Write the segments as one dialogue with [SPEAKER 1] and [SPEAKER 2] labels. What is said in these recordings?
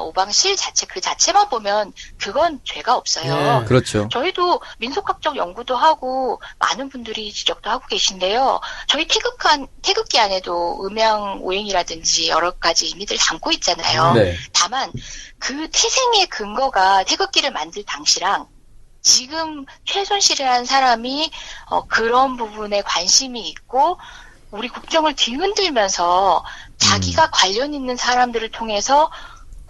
[SPEAKER 1] 오방실 자체 그 자체만 보면 그건 죄가 없어요.
[SPEAKER 2] 네.
[SPEAKER 3] 그렇죠.
[SPEAKER 1] 저희도 민속학적 연구도 하고 많은 분들이 지적도 하고 계신데요. 저희 태극한 태극기 안에도 음양 오행이라든지 여러 가지 의미들 담고 있잖아요.
[SPEAKER 3] 네.
[SPEAKER 1] 다만 그 태생의 근거가 태극기를 만들 당시랑 지금 최순실이라는 사람이 어, 그런 부분에 관심이 있고 우리 국정을 뒤흔들면서 자기가 관련 있는 사람들을 통해서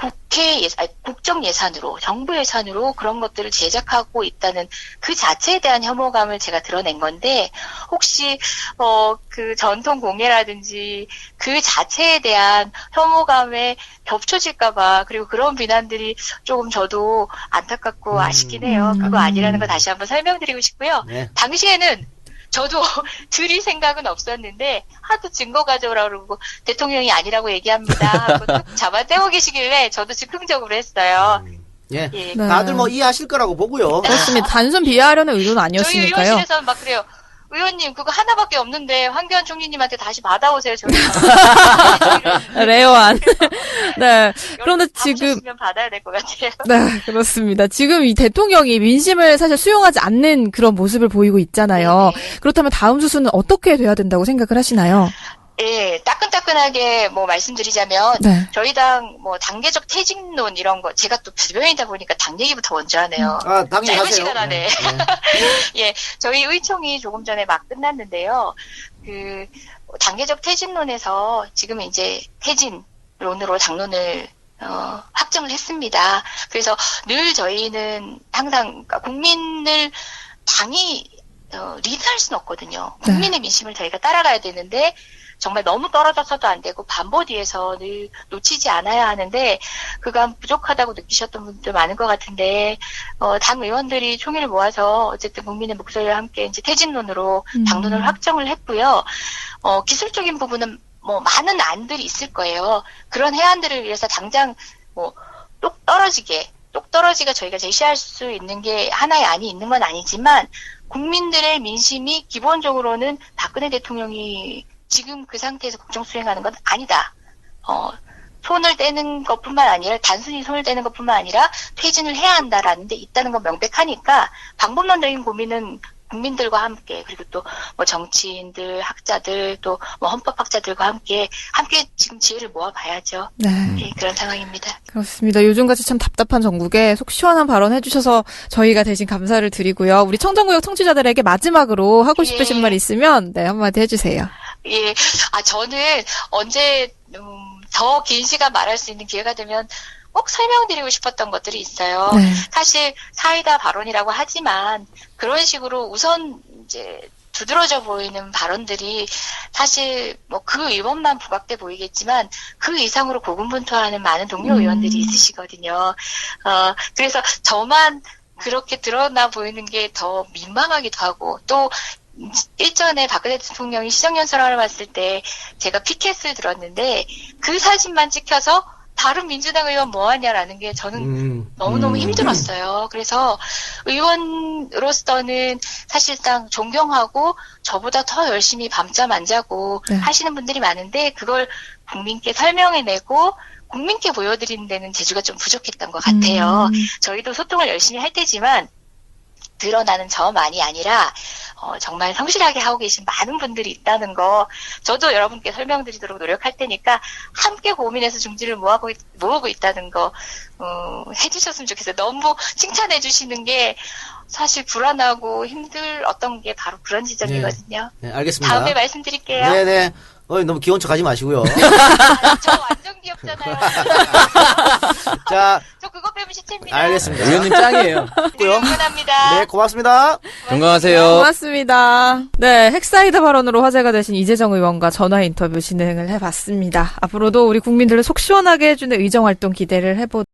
[SPEAKER 1] 국회 예, 아니, 국정 예산으로 정부 예산으로 그런 것들을 제작하고 있다는 그 자체에 대한 혐오감을 제가 드러낸 건데 혹시 어 그 전통 공예라든지 그 자체에 대한 혐오감에 겹쳐질까봐 그리고 그런 비난들이 조금 저도 안타깝고
[SPEAKER 2] 음.
[SPEAKER 1] 아쉽긴 해요. 그거 아니라는 거 다시 한번 설명드리고 싶고요.
[SPEAKER 2] 네.
[SPEAKER 1] 당시에는 저도 드릴 생각은 없었는데 하도 증거 가져오라고 그러고 대통령이 아니라고 얘기합니다 하고 툭 잡아 떼고 계시길래 저도 즉흥적으로 했어요.
[SPEAKER 2] 예.
[SPEAKER 1] 예.
[SPEAKER 4] 네.
[SPEAKER 2] 다들 뭐 이해하실 거라고 보고요.
[SPEAKER 4] 그렇습니다. 단순 비하하려는 의도는
[SPEAKER 1] 저희
[SPEAKER 4] 아니었으니까요.
[SPEAKER 1] 의원실에서는 막 그래요. 의원님 그거 하나밖에 없는데 황교안 총리님한테 다시 받아오세요. 저희
[SPEAKER 4] 레어한. 네. 그런데 지금
[SPEAKER 1] 면 받아야 될 것 같아요.
[SPEAKER 4] 네, 그렇습니다. 지금 이 대통령이 민심을 사실 수용하지 않는 그런 모습을 보이고 있잖아요.
[SPEAKER 1] 네.
[SPEAKER 4] 그렇다면 다음 수순은 어떻게 돼야 된다고 생각을 하시나요?
[SPEAKER 1] 예, 따끈따끈하게 뭐 말씀드리자면
[SPEAKER 4] 네.
[SPEAKER 1] 저희 당 뭐 단계적 퇴직론 이런 거 제가 또 부변이다 보니까 당 얘기부터 먼저 하네요.
[SPEAKER 2] 아, 당연히
[SPEAKER 1] 짧은
[SPEAKER 2] 하세요.
[SPEAKER 1] 시간 안에.
[SPEAKER 2] 네.
[SPEAKER 1] 예, 저희 의총이 조금 전에 막 끝났는데요. 그 단계적 퇴진론에서 지금 이제 퇴진론으로 당론을 어, 확정을 했습니다. 그래서 늘 저희는 항상 그러니까 국민을 당이 어, 리드할 수는 없거든요.
[SPEAKER 4] 네.
[SPEAKER 1] 국민의 민심을 저희가 따라가야 되는데 정말 너무 떨어져서도 안 되고 반보 뒤에서 늘 놓치지 않아야 하는데 그간 부족하다고 느끼셨던 분들 많은 것 같은데 어, 당 의원들이 총의를 모아서 어쨌든 국민의 목소리와 함께 이제 퇴진론으로
[SPEAKER 4] 음.
[SPEAKER 1] 당론을 확정을 했고요. 어, 기술적인 부분은 뭐 많은 안들이 있을 거예요. 그런 해안들을 위해서 당장 뭐 똑 떨어지게 똑 떨어지게 저희가 제시할 수 있는 게 하나의 안이 있는 건 아니지만 국민들의 민심이 기본적으로는 박근혜 대통령이 지금 그 상태에서 국정 수행하는 건 아니다. 어, 손을 떼는 것뿐만 아니라 단순히 손을 떼는 것뿐만 아니라 퇴진을 해야 한다라는 데 있다는 건 명백하니까 방법론적인 고민은 국민들과 함께 그리고 또 뭐 정치인들, 학자들 또 뭐 헌법학자들과 함께 함께 지금 지혜를 모아봐야죠.
[SPEAKER 4] 네.
[SPEAKER 1] 예, 그런 상황입니다.
[SPEAKER 4] 그렇습니다. 요즘같이 참 답답한 전국에 속 시원한 발언 해주셔서 저희가 대신 감사를 드리고요. 우리 청정구역 청취자들에게 마지막으로 하고 싶으신
[SPEAKER 1] 예.
[SPEAKER 4] 말 있으면 네 한마디 해주세요.
[SPEAKER 1] 예, 아 저는 언제 음, 더 긴 시간 말할 수 있는 기회가 되면 꼭 설명드리고 싶었던 것들이 있어요.
[SPEAKER 4] 네.
[SPEAKER 1] 사실 사이다 발언이라고 하지만 그런 식으로 우선 이제 두드러져 보이는 발언들이 사실 뭐 그 의원만 부각돼 보이겠지만 그 이상으로 고군분투하는 많은 동료
[SPEAKER 4] 음.
[SPEAKER 1] 의원들이 있으시거든요. 어, 그래서 저만 그렇게 드러나 보이는 게 더 민망하기도 하고 또 일전에 박근혜 대통령이 시정연설을 봤을 때 제가 피켓을 들었는데 그 사진만 찍혀서 다른 민주당 의원 뭐 하냐라는 게 저는
[SPEAKER 2] 음.
[SPEAKER 1] 너무너무
[SPEAKER 3] 음.
[SPEAKER 1] 힘들었어요. 그래서 의원으로서는 사실상 존경하고 저보다 더 열심히 밤잠 안 자고
[SPEAKER 4] 네.
[SPEAKER 1] 하시는 분들이 많은데 그걸 국민께 설명해내고 국민께 보여드리는 데는 재주가 좀 부족했던 것 같아요.
[SPEAKER 4] 음.
[SPEAKER 1] 저희도 소통을 열심히 할 테지만 드러나는 저만이 아니라 어, 정말 성실하게 하고 계신 많은 분들이 있다는 거 저도 여러분께 설명드리도록 노력할 테니까 함께 고민해서 중지를 모아고 있- 모으고 있다는 거 어, 해주셨으면 좋겠어요. 너무 칭찬해 주시는 게 사실 불안하고 힘들 어떤 게 바로 그런 지점이거든요.
[SPEAKER 2] 네, 알겠습니다.
[SPEAKER 1] 다음에 말씀드릴게요.
[SPEAKER 2] 네네. 어, 너무 귀여운 척 하지 마시고요.
[SPEAKER 1] 아, 저 완전 귀엽잖아요.
[SPEAKER 2] 자,
[SPEAKER 1] 저 그거 빼면 시체입니다.
[SPEAKER 2] 알겠습니다.
[SPEAKER 3] 의원님 짱이에요.
[SPEAKER 2] 고요.
[SPEAKER 1] 응원합니다.
[SPEAKER 2] 네, 고맙습니다.
[SPEAKER 3] 건강하세요.
[SPEAKER 4] 고맙습니다. 네, 핵사이다 발언으로 화제가 되신 이재정 의원과 전화 인터뷰 진행을 해봤습니다. 앞으로도 우리 국민들을 속 시원하게 해주는 의정 활동 기대를 해보.